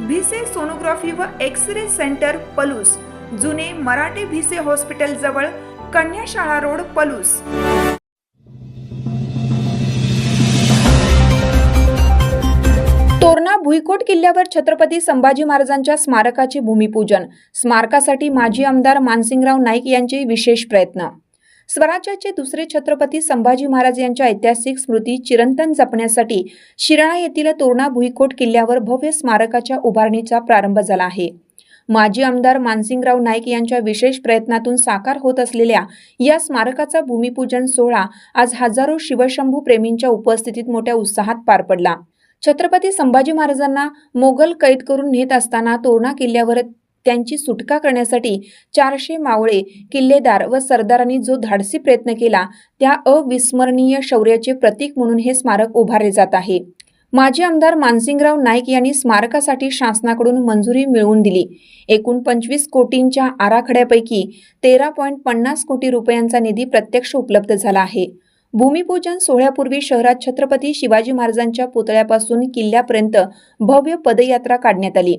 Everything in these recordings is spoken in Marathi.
भिसे सोनोग्राफी व एक्स रे सेंटर पलूस. जुने मराठे भिसे हॉस्पिटल जवळ कन्याशाळा रोड पलूस. तोरणा भुईकोट किल्ल्यावर छत्रपती संभाजी महाराजांच्या स्मारकाचे भूमिपूजन. स्मारकासाठी माजी आमदार मानसिंगराव नाईक यांचे विशेष प्रयत्न. स्वराज्याचे दुसरे छत्रपती संभाजी महाराज यांच्या ऐतिहासिक स्मृती चिरंतन जपण्यासाठी शिराळा येथील तोरणा भुईकोट किल्ल्यावर भव्य स्मारकाच्या उभारणीचा प्रारंभ झाला आहे. माजी आमदार मानसिंगराव नाईक यांच्या विशेष प्रयत्नातून साकार होत असलेल्या या स्मारकाचा भूमिपूजन सोहळा आज हजारो शिवशंभू प्रेमींच्या उपस्थितीत मोठ्या उत्साहात पार पडला. छत्रपती संभाजी महाराजांना मोगल कैद करून नेत असताना तोरणा किल्ल्यावर त्यांची सुटका करण्यासाठी चारशे मावळे किल्लेदार व सरदारांनी जो धाडसी प्रयत्न केला त्या अविस्मरणीय शौर्याचे प्रतीक म्हणून हे स्मारक उभारले जात आहे. माजी आमदार मानसिंगराव नाईक यांनी स्मारकासाठी शासनाकडून मंजुरी मिळवून दिली. एकूण पंचवीस कोटींच्या आराखड्यापैकी तेरा पॉईंट पन्नास कोटी रुपयांचा निधी प्रत्यक्ष उपलब्ध झाला आहे. भूमिपूजन सोहळ्यापूर्वी शहरात छत्रपती शिवाजी महाराजांच्या पुतळ्यापासून किल्ल्यापर्यंत भव्य पदयात्रा काढण्यात आली.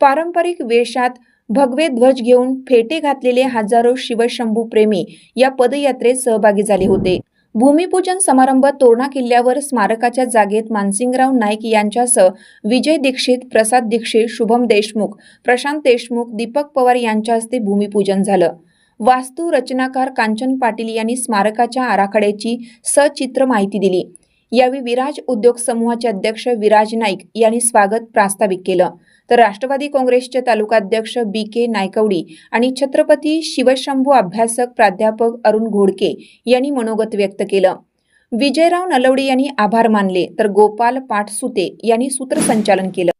पारंपरिक वेशात भगवे ध्वज घेऊन फेटे घातलेले हजारो शिवशंभू प्रेमी या पदयात्रेत सहभागी झाले होते. भूमिपूजन समारंभ तोरणा किल्ल्यावर स्मारकाच्या जागेत मानसिंगराव नाईक यांच्यासह विजय दीक्षित प्रसाद दीक्षित शुभम देशमुख प्रशांत देशमुख दीपक पवार यांच्या हस्ते भूमिपूजन झालं. वास्तू रचनाकार कांचन पाटील यांनी स्मारकाच्या आराखड्याची सचित्र माहिती दिली. यावेळी विराज उद्योग समूहाचे अध्यक्ष विराज नाईक यांनी स्वागत प्रास्ताविक केलं. तर राष्ट्रवादी काँग्रेसचे तालुकाध्यक्ष बी के नायकवडी आणि छत्रपती शिवशंभू अभ्यासक प्राध्यापक अरुण घोडके यांनी मनोगत व्यक्त केलं. विजयराव नलवडे यांनी आभार मानले. तर गोपाल पाटसुते यांनी सूत्रसंचालन केलं.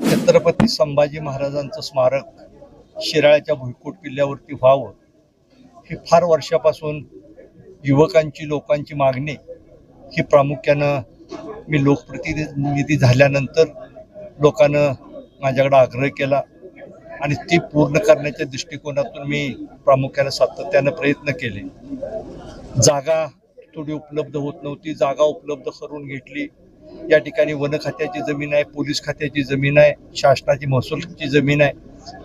छत्रपती संभाजी महाराजांचं स्मारक शिराळ्याच्या भुईकोट किल्ल्यावरती व्हावं ही फार वर्षापासून युवकांची लोकांची मागणी ही प्रामुख्यानं मी लोकप्रतिनिधी झाल्यानंतर लोकांनं माझ्याकडे आग्रह केला आणि ती पूर्ण करण्याच्या दृष्टिकोनातून मी प्रामुख्यानं सातत्यानं प्रयत्न केले. जागा थोडी उपलब्ध होत नव्हती. जागा उपलब्ध करून घेतली. या ठिकाणी वन खात्याची जमीन आहे पोलीस खात्याची जमीन आहे शासनाची महसूलची जमीन आहे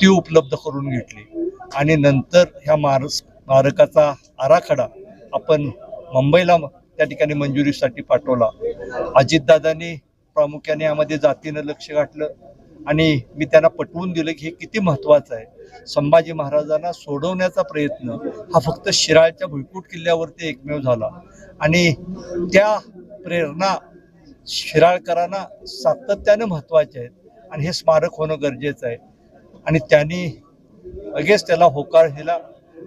ती उपलब्ध करून घेतली. आणि नंतर ह्या मार स्मारकाचा आराखडा आपण मुंबईला त्या ठिकाणी मंजुरीसाठी पाठवला. अजितदादांनी प्रामुख्याने यामध्ये जातीनं लक्ष घातलं आणि मी त्यांना पटवून दिलं की हे किती महत्त्वाचं आहे. संभाजी महाराजांना सोडवण्याचा प्रयत्न हा फक्त शिराळच्या भुईकूट किल्ल्यावरती एकमेव झाला. आणि त्या प्रेरणा शिराळकरांना सातत्यानं महत्त्वाचे आहेत आणि हे स्मारक होणं गरजेचं आहे. आणि त्यांनी लगेच त्याला होकार दिला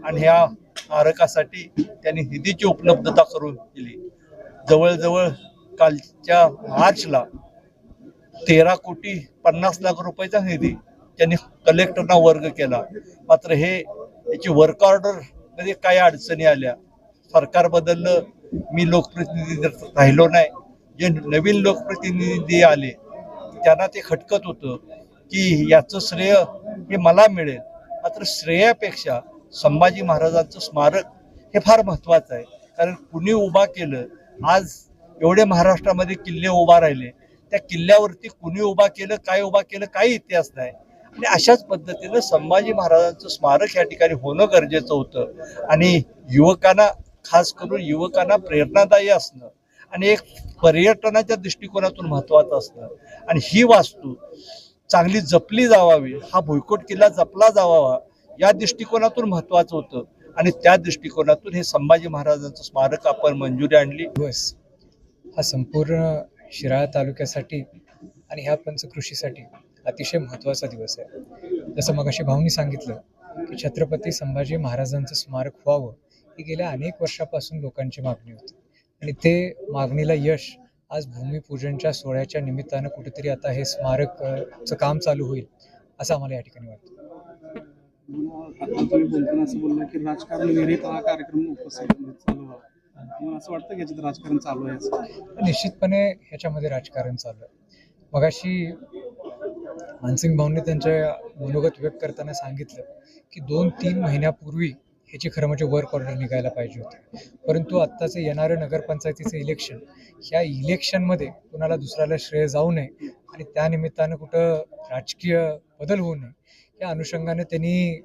आणि ह्या स्मारकासाठी त्यांनी निधीची उपलब्धता करून दिली. जवळजवळ कालच्या मार्चला तेरा कोटी पन्नास लाख रुपयाचा निधी त्यांनी कलेक्टरना वर्ग केला. मात्र हे याची वर्क ऑर्डरमध्ये काय अडचणी आल्या. सरकार बदललं मी लोकप्रतिनिधी राहिलो नाही जे नवीन लोकप्रतिनिधी आले त्यांना ते खटकत होतं की याचं श्रेय हे मला मिळेल. मात्र श्रेयापेक्षा संभाजी महाराजांचं स्मारक हे फार महत्त्वाचं आहे. कारण कुणी उभा केलं आज एवढे महाराष्ट्रामध्ये किल्ले उभा राहिले त्या किल्ल्यावरती कुणी उभा केलं काय उभा केलं काही इतिहास नाही. आणि अशाच पद्धतीनं संभाजी महाराजांचं स्मारक या ठिकाणी होणं गरजेचं होतं. आणि युवकांना खास करून युवकांना प्रेरणादायी असणं आणि एक पर्यटनाच्या दृष्टिकोनातून महत्त्वाचं असणं. आणि ही वास्तू चांगली जपली जावावी हा भुईकोट किल्ला जपला जावावा या दृष्टिकोनातून महत्त्वाचं होतं. आणि त्या दृष्टिकोनातून हे संभाजी महाराजांचं स्मारक आपण मंजुरी आणली. दिवस हा संपूर्ण शिराळा तालुक्यासाठी आणि ह्या पंचकृषीसाठी अतिशय महत्त्वाचा दिवस आहे. जसं मगाशी भाऊनी सांगितलं की छत्रपती संभाजी महाराजांचं स्मारक व्हावं ही गेल्या अनेक वर्षापासून लोकांची मागणी होती. आणि ते मागणीला यश आज भूमिपूजनच्या सोहळ्याच्या निमित्तानं कुठेतरी आता हे स्मारकचं काम चालू होईल असं आम्हाला या ठिकाणी वाटतं. आता तुम्ही बोलताना असं बोलला की राजकारण विरहित हा कार्यक्रम उपस्थित चालू व्हावा मला असं वाटतं की याच्यात राजकारण चालू आहे निश्चितपणे ह्याच्यामध्ये राजकारण चालू आहे. मगाशी मानसिंग भाऊंनी त्यांच्या मनोगत व्यक्त करताना सांगितलं की दोन तीन महिन्यापूर्वी ह्याची खरं म्हणजे वर्क ऑर्डर निघायला पाहिजे होते. परंतु आत्ताचं येणारं नगरपंचायतीचं इलेक्शन ह्या इलेक्शनमध्ये कुणाला दुसऱ्याला श्रेय जाऊ नये आणि त्यानिमित्तानं कुठं राजकीय बदल होऊ नये त्या अनुषंगाने त्यांनी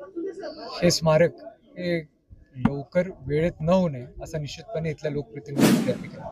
हे स्मारक हे लवकर वेळेत न होऊ नये असा निश्चितपणे इथल्या लोकप्रतिनिधींनी प्रयत्न केला.